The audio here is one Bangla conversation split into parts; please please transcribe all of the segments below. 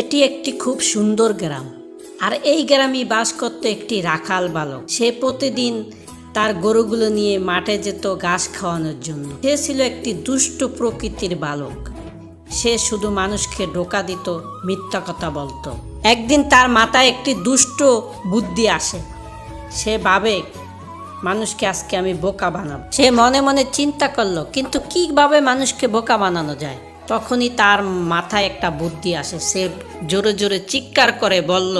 এটি একটি খুব সুন্দর গ্রাম। আর এই গ্রামে বাস করত একটি রাখাল বালক। সে প্রতিদিন তার গরুগুলো নিয়ে মাঠে যেত ঘাস খাওয়ানোর জন্য। সে ছিল একটি দুষ্ট প্রকৃতির বালক। সে শুধু মানুষকে ধোকা দিত, মিথ্যা কথা বলতো। একদিন তার মাথায় একটি দুষ্ট বুদ্ধি আসে। সে ভাবে, মানুষকে আজকে আমি বোকা বানাবো। সে মনে মনে চিন্তা করল, কিন্তু কীভাবে মানুষকে বোকা বানানো যায়? তখনই তার মাথায় একটা বুদ্ধি আসে। সে জোরে জোরে চিৎকার করে বলল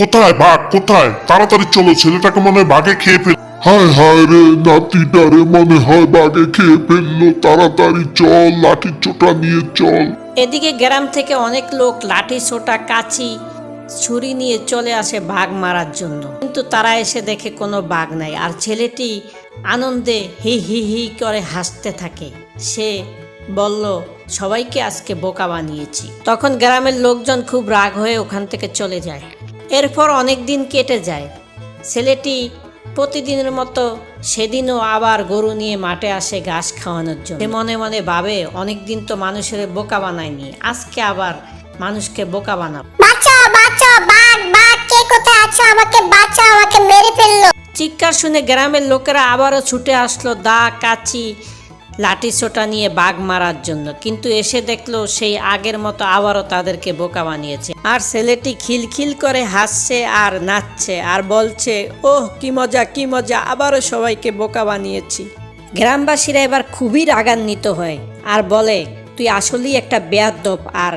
কোথায় বাঘ? কোথায়? তাড়াতাড়ি চলো ছেলেটাকে মনে হয় বাঘে খেয়ে ফেল হায় হায় রে নাতিটারে মনে হয় বাঘে খেয়ে ফেলল। তাড়াতাড়ি চল লাঠির চোটা নিয়ে চল। এদিকে গ্রাম থেকে অনেক লোক লাঠি ছোটা কাচি ছুরি নিয়ে চলে আসে বাঘ মারার জন্য। কিন্তু তারা এসে দেখে কোনো বাঘ নাই। আর ছেলেটি আনন্দে হি হি হি করে হাসতে থাকে। সে বলল, সবাইকে আজকে বোকা বানিয়েছি। তখন গ্রামের লোকজন খুব রাগ হয়ে ওখান থেকে চলে যায়। এরপর অনেক দিন কেটে যায়। ছেলেটি প্রতিদিনের মতো সেদিনও আবার গরু নিয়ে মাঠে আসে ঘাস খাওয়ানোর জন্য। মনে মনে ভাবে অনেকদিন তো মানুষের বোকা বানায়নি। আজকে আবার মানুষকে বোকা বানাবো। চিৎকার শুনে গ্রামের লোকেরা আবারও ছুটে আসলো দা, কাচি, লাঠি ছোটা নিয়ে বাঘ মারার জন্য। কিন্তু এসে দেখল সেই আগের মতো আবারও তাদেরকে বোকা বানিয়েছে। আর ছেলেটি খিলখিল করে হাসছে আর নাচছে আর বলছে, ওহ, কি মজা কি মজা, আবারও সবাইকে বোকা বানিয়েছি। গ্রামবাসীরা এবার খুবই রাগান্বিত হয় আর বলে, তুই আসলেই একটা বেয়াদব আর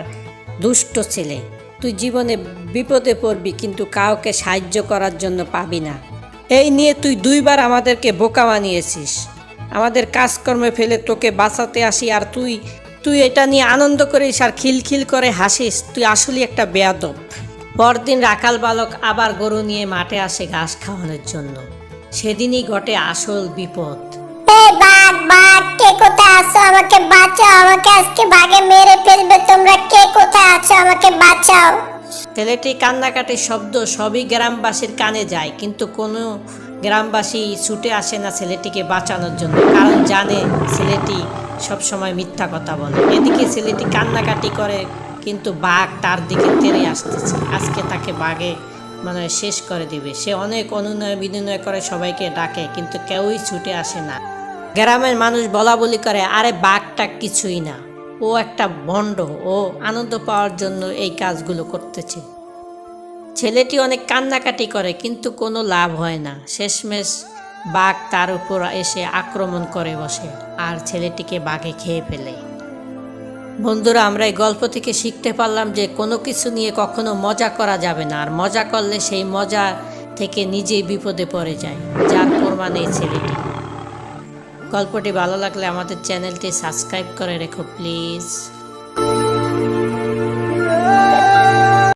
দুষ্ট ছেলে। তুই জীবনে বিপদে পড়বি, কিন্তু কাউকে সাহায্য করার জন্য পাবি না। এই নিয়ে তুই দুইবার আমাদেরকে বোকা বানিয়েছিস। আমাদের কাজকর্মে ফেলে তোকে বাঁচাতে আসি আর তুই তুই এটা নিয়ে আনন্দ করিস আর খিলখিল করে হাসিস। তুই আসলে একটা বেয়াদব। পরদিন রাখাল বালক আবার গরু নিয়ে মাঠে আসে ঘাস খাওয়ানোর জন্য। সেদিনই ঘটে আসল বিপদ। আমাকে বাঁচাও, আমাকে আজকে বাঘে মেরে ফেলবে। তোমরা আছো আমাকে বাঁচাও। ছেলেটি কান্নাকাটির শব্দ সবই গ্রামবাসীর কানে যায়, কিন্তু কোনো গ্রামবাসী ছুটে আসে না ছেলেটিকে বাঁচানোর জন্য। কারণ জানে ছেলেটি সবসময় মিথ্যা কথা বলে। এদিকে ছেলেটি কান্নাকাটি করে, কিন্তু বাঘ তার দিকে তেড়ে আসতেছে। আজকে তাকে বাঘে মানে শেষ করে দিবে। সে অনেক অনুনয় বিনিময় করে সবাইকে ডাকে, কিন্তু কেউই ছুটে আসে না। গ্রামের মানুষ বলা বলি করে, আরে বাঘটা কিছুই না। ও একটা ভণ্ড, ও আনন্দ পাওয়ার জন্য এই কাজগুলো করতেছে। ছেলেটি অনেক কান্নাকাটি করে, কিন্তু কোনো লাভ হয় না। শেষমেশ বাঘ তার উপর এসে আক্রমণ করে বসে আর ছেলেটিকে বাঘে খেয়ে ফেলে। বন্ধুরা, আমরা এই গল্প থেকে শিখতে পারলাম যে কোনো কিছু নিয়ে কখনো মজা করা যাবে না, আর মজা করলে সেই মজা থেকে নিজেই বিপদে পড়ে যায়, যার প্রমাণ এই ছেলেটি গল্পটি ভালো লাগলে আমাদের চ্যানেলটি সাবস্ক্রাইব করে রেখো প্লিজ।